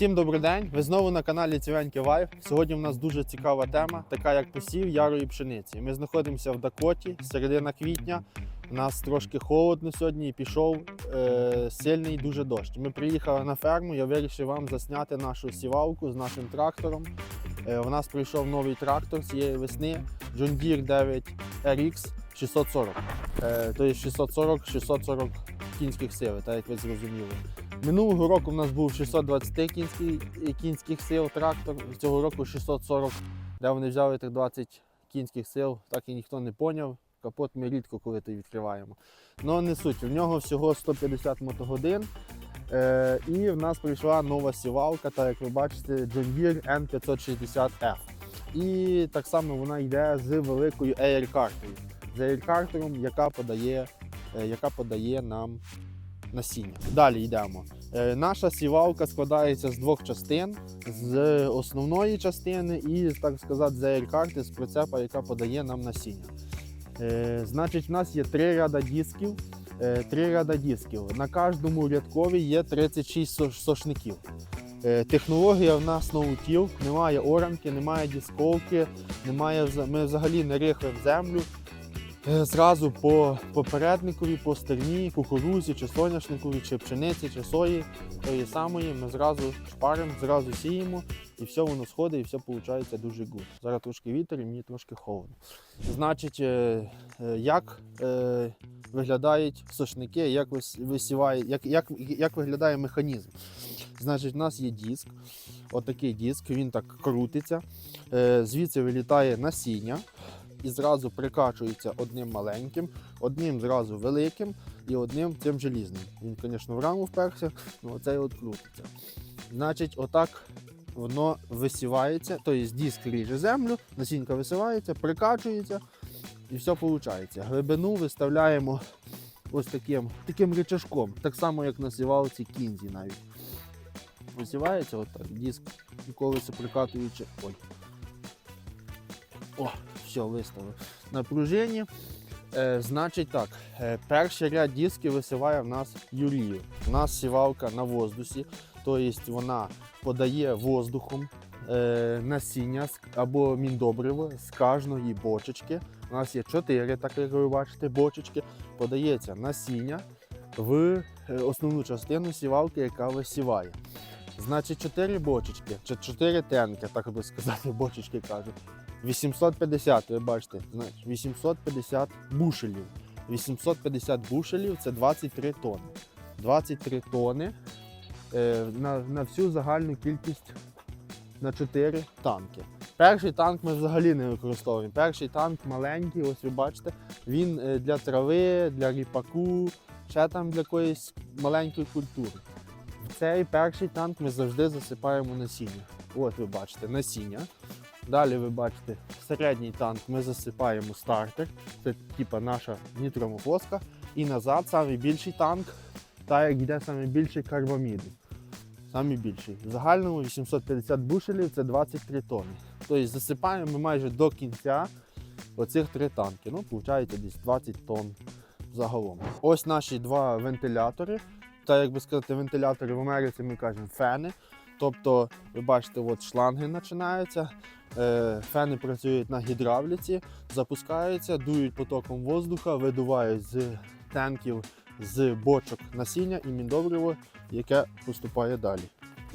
Всім добрий день! Ви знову на каналі Цівенький Лайф. Сьогодні в нас дуже цікава тема, така як посів ярої пшениці. Ми знаходимося в Дакоті, середина квітня. У нас трошки холодно сьогодні і пішов е, сильний дуже дощ. Ми приїхали на ферму. Я вирішив вам засняти нашу сівалку з нашим трактором. Е, у нас прийшов новий трактор цієї весни John Deere 9 RX 640. Е, то є 640 640 кінських сил, так як ви зрозуміли. Минулого року в нас був 620 кінських, кінських сил трактор, цього року 640, де вони взяли тих 20 кінських сил, так і ніхто не поняв. Капот ми рідко коли то відкриваємо. Ну не суть, в нього всього 150 мотогодин. Е, і в нас прийшла нова сівалка, так як ви бачите, John Deere N560F. І так само вона йде з великою Air-картою. З Air-картером, яка подає, е, яка подає нам насіння. Далі йдемо. Е, Наша сівалка складається з двох частин: з основної частини і, так сказати, з аеркарти, з прицепа, яка подає нам насіння. Е, Значить, в нас є три ряда дисків. е, Три ряда дисків. На кожному рядкові є 36 сошників. Технологія в нас ноутіл, немає оранки, немає дисковки, немає, ми взагалі не рихлимо землю. Е, Зразу по попередникові, по стерні, кукурузі, чи соняшникові, чи пшениці, чи сої тої самої, ми зразу шпаримо, зразу сіємо, і все воно сходить, і все виходить дуже гуд. Зараз трошки вітер і мені трошки холодно. Значить, е, е, як виглядають сошники, як висіває, як, як, як виглядає механізм. Значить, у нас є диск, отакий диск, він так крутиться, звідси вилітає насіння і зразу прикачується одним маленьким, одним зразу великим і одним цим желізним. Він, звісно, в раму вперся, але оцей от крутиться. Значить, отак воно висівається, тобто диск ріже землю, насінка висівається, прикачується і все виходить. Глибину виставляємо ось таким, таким рычажком, так само, як на сівалці кінзі навіть. Висівається отак, диск колесо прикатуючи. Ой. О, все, виставив. На. Е, значить так, е, перший ряд дисків висіває в нас юрію. У нас сівалка на воздусі, тобто вона подає воздухом е, насіння або міндобриво з кожної бочечки. У нас є чотири, так як ви бачите, бочечки. Подається насіння в е, основну частину сівалки, яка висіває. Значить, чотири бочечки, чи чотири тенки, так би сказати, бочечки кажуть. 850, ви бачите, значить 850 бушелів. 850 бушелів це 23 тонни. 23 тонни на, на всю загальну кількість на 4 танки. Перший танк ми взагалі не використовуємо. Перший танк маленький, ось ви бачите, він е, для трави, для ріпаку, ще там для якоїсь маленької культури. Цей перший танк ми завжди засипаємо насіння. От ви бачите, насіння. Далі ви бачите середній танк ми засипаємо стартер. Це типа наша нітромофоска. І назад самий більший танк, та як йде самий більший карбаміду. Більший. В загальному 850 бушелів це 23 тонни. Тобто засипаємо ми майже до кінця оцих три танки. Ну, виходить десь 20 тонн загалом. Ось наші два вентилятори. Та як би сказати, вентилятори в Америці ми кажемо фени. Тобто, ви бачите, от шланги починаються. Е, Фени працюють на гідравліці, запускаються, дують потоком воздуха, видувають з танків, з бочок насіння і міндобриво, яке поступає далі.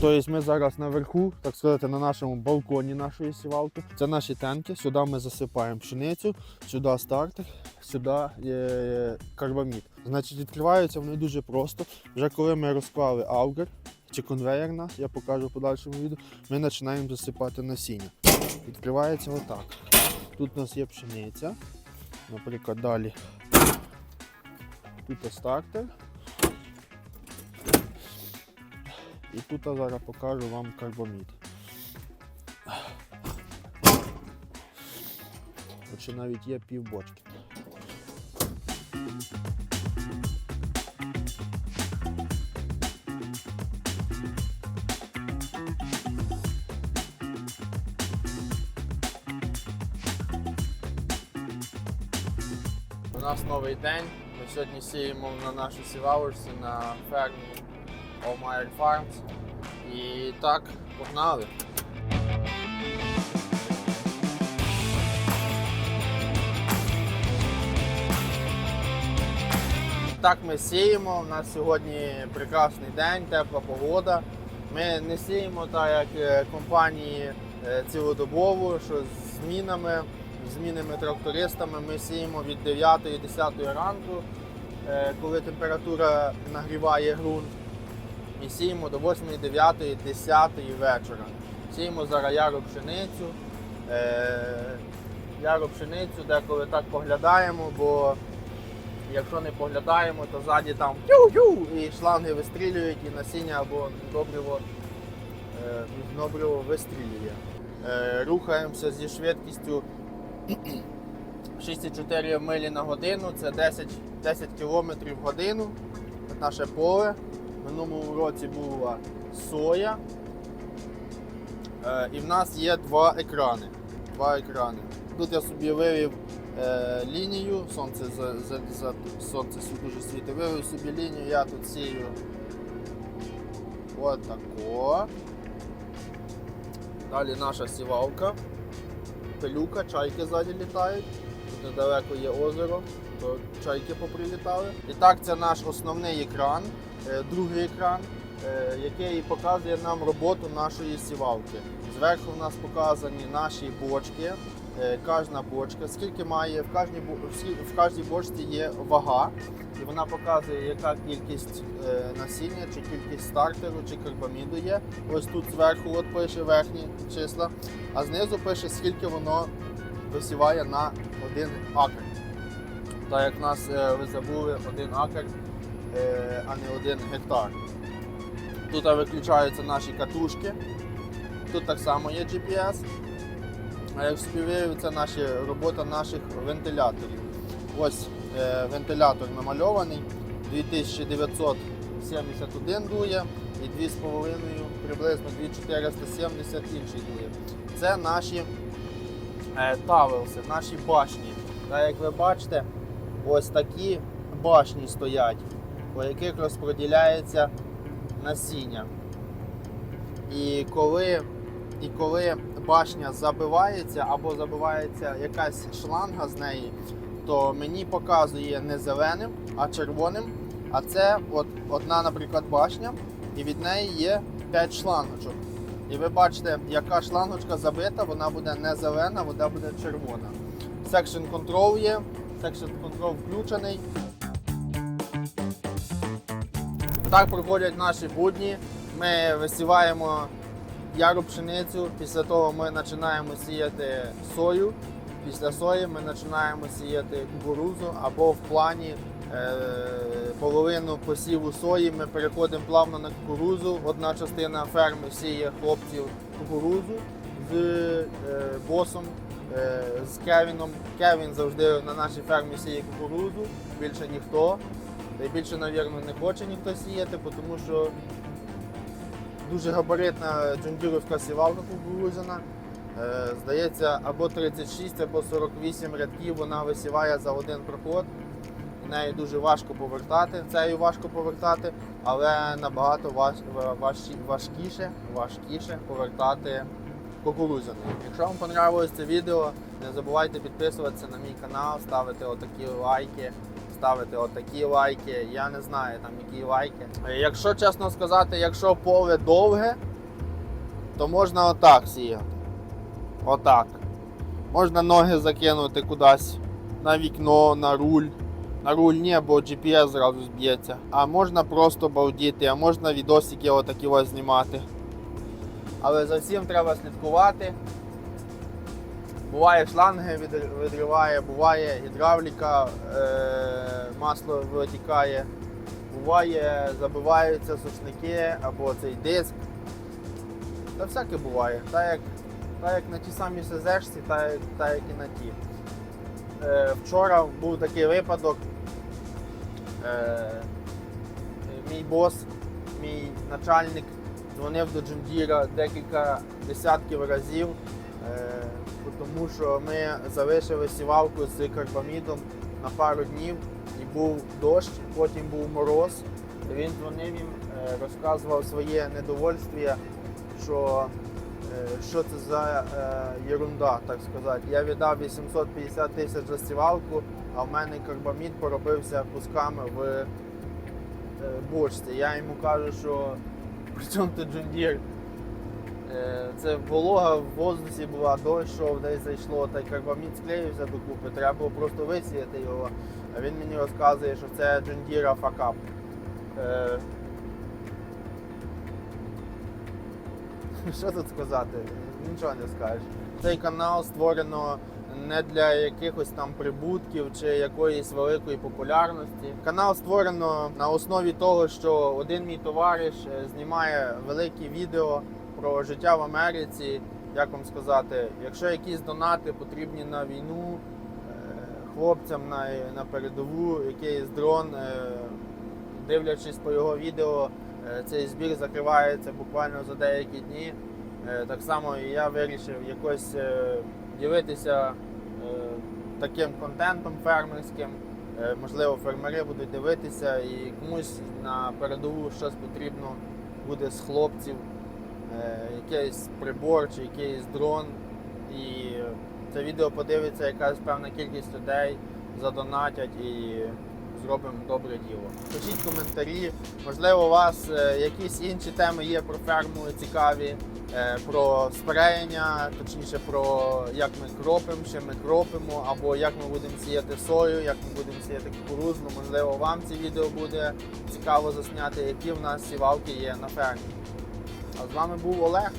Тобто ми зараз наверху, так сказати, на нашому балконі нашої сівалки. Це наші танки. Сюди ми засипаємо пшеницю, сюди стартер, сюди е, карбамід. Значить, відкриваються вони дуже просто. Вже коли ми розклали аугер чи конвейер нас, я покажу в подальшому відео, ми починаємо засипати насіння. Відкривається отак. Тут у нас є пшениця. Наприклад, далі. Тут стартер. І тут я зараз покажу вам карбамід. Хоче навіть є пів У нас новий день. Ми сьогодні сіємо на нашій сівалочці на фермі Allmeyer Farms. І так, погнали. Так ми сіємо. У нас сьогодні прекрасний день, тепла погода. Ми не сіємо так, як е, компанії е, цілодобово, що з змінами, змінними трактористами ми сіємо від 9-10 ранку, е, коли температура нагріває ґрунт. І сіємо до 8, 9, 10 вечора. Сіємо зараз яру пшеницю. Е, яру пшеницю, деколи так поглядаємо, бо якщо не поглядаємо, то ззаді там тю-тю, і шланги вистрілюють, і насіння або добриво, добриво вистрілює. Е, рухаємося зі швидкістю 6,4 милі на годину, це 10, 10 км в годину. От наше поле. В минулому році була соя. Е, і в нас є два екрани. Два екрани. Тут я собі вивів е, лінію, сонце за, за, за сонце дуже світить. Вивів собі лінію, я тут сію отако. Далі наша сівалка. Пилюка, чайки ззаді літають. Тут недалеко є озеро, то чайки поприлітали. І так, це наш основний екран, е, другий екран, е, який показує нам роботу нашої сівалки. Зверху в нас показані наші бочки. Е, Кожна бочка, скільки має, в кожній, в кожній бочці є вага, і вона показує, яка кількість е, насіння, чи кількість стартеру, чи карбаміду є. Ось тут зверху от пише верхні числа, а знизу пише, скільки воно висіває на один акр. Так як в нас, е, ви забули, один акр, а не один гектар. Тут виключаються наші катушки. Тут так само є GPS. А як це наші, робота наших вентиляторів. Ось е, вентилятор намальований, 2971 дує і 2,5 приблизно 2470 інший дує. Це наші е, тавелси, наші башні. Та як ви бачите, ось такі башні стоять, по яких розподіляється насіння. І коли, і коли башня забивається або забивається якась шланга з неї, то мені показує не зеленим, а червоним. А це от одна, наприклад, башня, і від неї є 5 шлангочок. І ви бачите, яка шлангочка забита, вона буде не зелена, вона буде червона. Section Control є, Section Control включений. Так проходять наші будні. Ми висіваємо яру пшеницю, після того ми починаємо сіяти сою. Після сої ми починаємо сіяти кукурузу або в плані е, половину посіву сої ми переходимо плавно на кукурузу. Одна частина ферми сіє хлопців кукурузу з е, босом, е, з Кевіном. Кевін завжди на нашій фермі сіє кукурузу, більше ніхто. Й більше, мабуть, не хоче ніхто сіяти, тому що дуже габаритна джундіровська сівалка кукурузяна. Е, Здається, або 36, або 48 рядків вона висіває за один проход. Нею дуже важко повертати, цею важко повертати, але набагато важ, важчі- важкіше, важкіше повертати кукурудзяною. Якщо вам понравилось це відео, не забувайте підписуватися на мій канал, ставити отакі лайки, ставити отакі лайки. Я не знаю там які лайки. Якщо чесно сказати, якщо поле довге, то можна отак сіяти. Отак. Можна ноги закинути кудись на вікно, на руль. На руль ні, бо GPS зразу зб'ється. А можна просто балдіти, а можна відосики отакі ось знімати. Але за всім треба слідкувати. Буває шланги відриває, буває гідравліка, е- масло витікає, буває забиваються сушники або цей диск. Та всяке буває. Так як, так як на ті самі СЗшці, так, так як і на ті. Е, вчора був такий випадок. Е, мій бос, мій начальник дзвонив до Джундіра декілька десятків разів, е, тому що ми залишили сівалку з карбамідом на пару днів і був дощ, потім був мороз. Він дзвонив їм е, розказував своє недовольствие, що, е, що це за е, ерунда, так сказати. Я віддав 850 тисяч за сівалку, а в мене карбамід поробився кусками в е, бочці. Я йому кажу, що при чому тут? Е, Це волога в воздусі була, дощ йшов, десь зайшло, та й карбамід склеївся докупи. Треба було просто висіяти його. А він мені розказує, що це Deere факап. Е, Що тут сказати? Нічого не скажеш. Цей канал створено не для якихось там прибутків чи якоїсь великої популярності. Канал створено на основі того, що один мій товариш е, знімає великі відео про життя в Америці. Як вам сказати, якщо якісь донати потрібні на війну, е, хлопцям на, на передову, якийсь дрон, е, дивлячись по його відео, е, цей збір закривається буквально за деякі дні. Так само і я вирішив якось ділитися таким контентом фермерським. Можливо, фермери будуть дивитися і комусь на передову щось потрібно буде з хлопців, якийсь прибор чи якийсь дрон. І це відео подивиться якась певна кількість людей, задонатять і зробимо добре діло. Пишіть коментарі, можливо, у вас е, якісь інші теми є про ферму цікаві, е, про спреяння, точніше про як ми кропимо, що ми кропимо, або як ми будемо сіяти сою, як ми будемо сіяти кукурузну. Можливо, вам це відео буде цікаво засняти, які в нас сівалки є на фермі. А з вами був Олег.